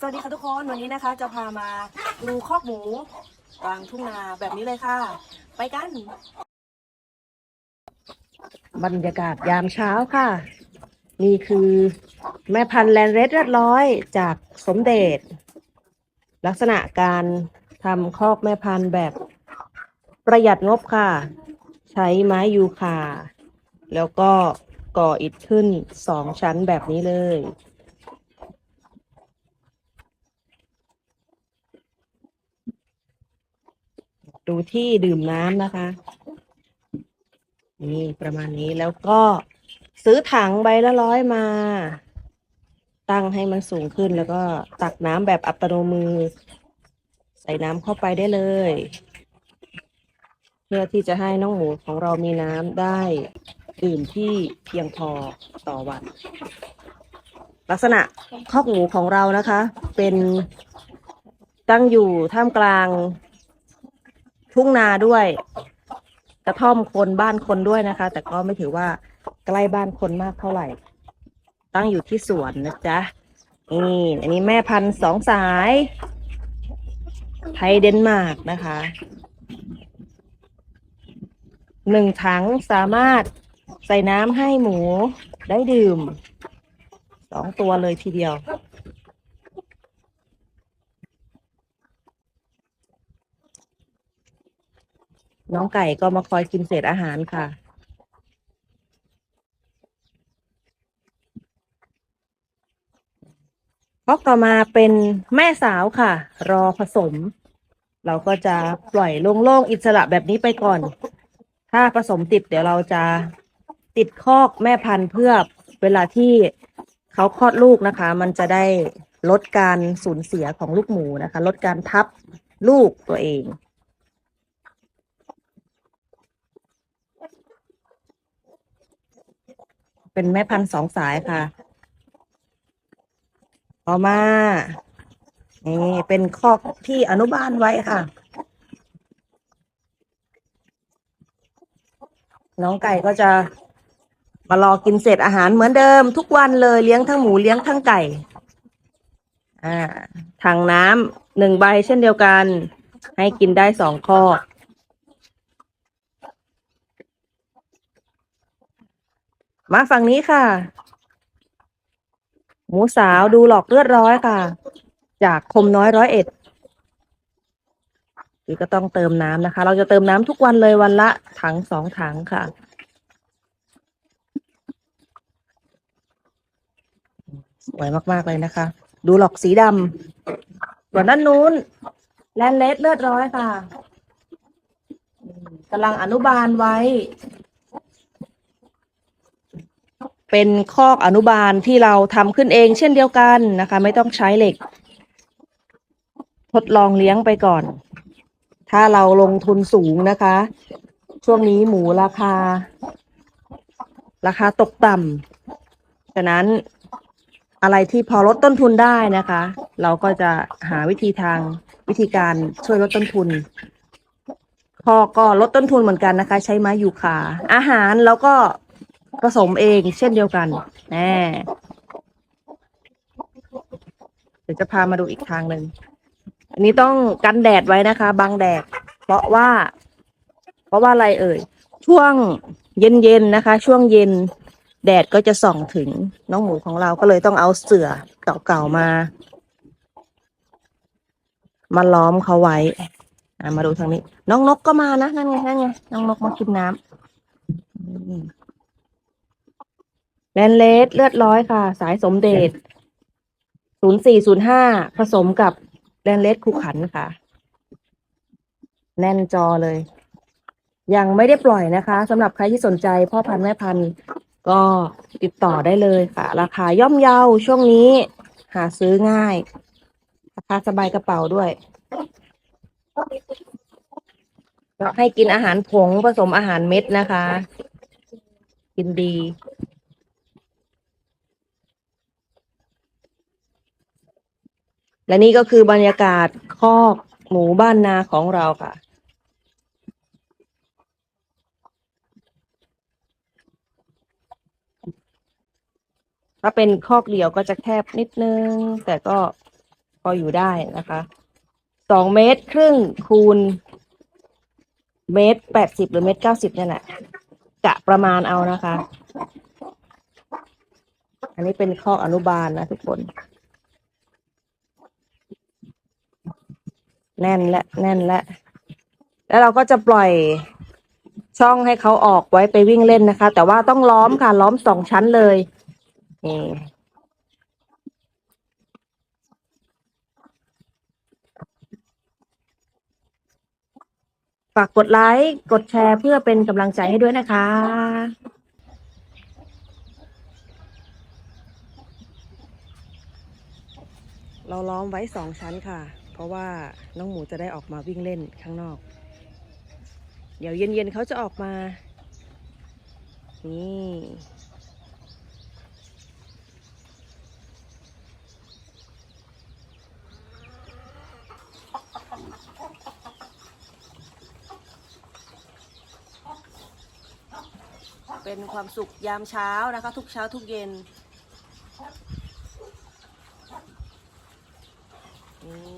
สวัสดีค่ะทุกคนวันนี้นะคะ จะพามาดูคอกหมูกลางทุ่งนาแบบนี้เลยค่ะ ไปกัน บรรยากาศยามเช้าค่ะ นี่คือแม่พันธุ์แลนด์เรดเรียบร้อยจากสมเด็จ ลักษณะการทำคอกแม่พันธุ์แบบประหยัดงบค่ะ ใช้ไม้ยูคาแล้วก็ก่ออิฐขึ้นสองชั้นแบบนี้เลย ดูที่ดื่มน้ำนะคะ นี่ประมาณนี้แล้วก็ซื้อถังใบละร้อยมา ตั้งให้มันสูงขึ้นแล้วก็ตักน้ำแบบอัตโนมือ ใส่น้ำเข้าไปได้เลย เพื่อที่จะให้น้องหมูของเรามีน้ำได้ดื่มที่เพียงพอต่อวัน ลักษณะคอกหมูของเรานะคะ เป็นตั้งอยู่ท่ามกลาง ทุ่งนาด้วย กระท่อมคนบ้านคนด้วยนะคะ แต่ก็ไม่ถือว่าใกล้บ้านคนมากเท่าไหร่ ตั้งอยู่ที่สวนนะจ๊ะนี่อันนี้แม่พันธุ์สองสาย ไทยเดนมาร์กนะคะหนึ่งถังสามารถใส่น้ำให้หมูได้ดื่มสองตัวเลยทีเดียว น้องไก่ก็มาคอยกินเศษอาหารค่ะพอกต่อมาเป็นแม่สาวค่ะ รอผสม เราก็จะปล่อยโล่งๆอิสระแบบนี้ไปก่อน ถ้าผสมติดเดี๋ยวเราจะติดคอกแม่พันธุ์เพื่อเวลาที่เขาคลอดลูกนะคะ มันจะได้ลดการสูญเสียของลูกหมูนะคะ ลดการทับลูกตัวเอง เป็นแม่พันธุ์สองสายค่ะต่อมานี่เป็นคอกที่อนุบาลไว้ค่ะ น้องไก่ก็จะมารอกินเศษอาหารเหมือนเดิม ทุกวันเลยเลี้ยงทั้งหมูเลี้ยงทั้งไก่ อ่าถังน้ำหนึ่งใบเช่นเดียวกัน ให้กินได้สองคอก มาฝั่งนี้ค่ะ หมูสาวดูหลอกเลือดร้อยค่ะ จากคมน้อยร้อยเอ็ดนี่ก็ต้องเติมน้ำนะคะ เราจะเติมน้ำทุกวันเลยวันละถังสองถังค่ะ สวยมาก ๆ เลยนะคะ ดูหลอกสีดำส่วนด้านนู้น แลนเลสเลือดร้อยค่ะกำลังอนุบาลไว้ เป็นคอกอนุบาลที่เราทำขึ้นเองเช่นเดียวกันนะคะ ไม่ต้องใช้เหล็ก ทดลองเลี้ยงไปก่อน ถ้าเราลงทุนสูงนะคะ ช่วงนี้หมูราคา ราคาตกต่ำฉะนั้นอะไรที่พอลดต้นทุนได้นะคะ เราก็จะหาวิธีทางวิธีการช่วยลดต้นทุนคอกก็ลดต้นทุนเหมือนกันนะคะ ใช้ไม้ยูคาอาหารแล้วก็ ผสมเองเช่นเดียวกันแน่เดี๋ยวจะพามาดูอีกทางหนึ่ง อันนี้ต้องกันแดดไว้นะคะ บังแดด เพราะว่า เพราะว่าอะไรเอ่ย ช่วงเย็นๆนะคะ ช่วงเย็นแดดก็จะส่องถึงน้องหมูของเราก็เลยต้องเอาเสื่อเก่าๆมา มาล้อมเขาไว้อะมาดูทางนี้ น้องนกก็มานะ นั่นไง นั่นไง น้องนกมากินน้ำอืม แลนเลสเลือดร้อยค่ะ สายสมเด็จศูนย์สี่ศูนย์ห้าผสมกับแลนเลสคูขันค่ะ แน่นจอเลย ยังไม่ได้ปล่อยนะคะสำหรับใครที่สนใจพ่อพันธุ์แม่พันธุ์ก็ติดต่อได้เลยค่ะ ราคาย่อมเยาช่วงนี้ หาซื้อง่ายราคาสบายกระเป๋าด้วยก็ให้กินอาหารผงผสมอาหารเม็ดนะคะ กินดี และนี่ก็คือบรรยากาศคอกหมูบ้านนาของเราค่ะ ถ้าเป็นคอกเดียวก็จะแคบนิดนึง แต่ก็พออยู่ได้นะคะสองเมตรครึ่งคูณ เมตรแปดสิบหรือเมตรเก้าสิบเนี่ยแหละกะประมาณเอานะคะ อันนี้เป็นข้ออนุบาลนะทุกคน แน่นและแน่นและ แล้วเราก็จะปล่อยช่องให้เขาออกไว้ไปวิ่งเล่นนะคะ แต่ว่าต้องล้อมค่ะ ล้อมสองชั้นเลยนี่ฝากกดไลค์กดแชร์เพื่อเป็นกำลังใจให้ด้วยนะคะเราล้อมไว้สองชั้นค่ะ เพราะว่าน้องหมูจะได้ออกมาวิ่งเล่นข้างนอก เดี๋ยวเย็นๆเขาจะออกมา นี่ เป็นความสุขยามเช้านะคะ ทุกเช้าทุกเย็น นี่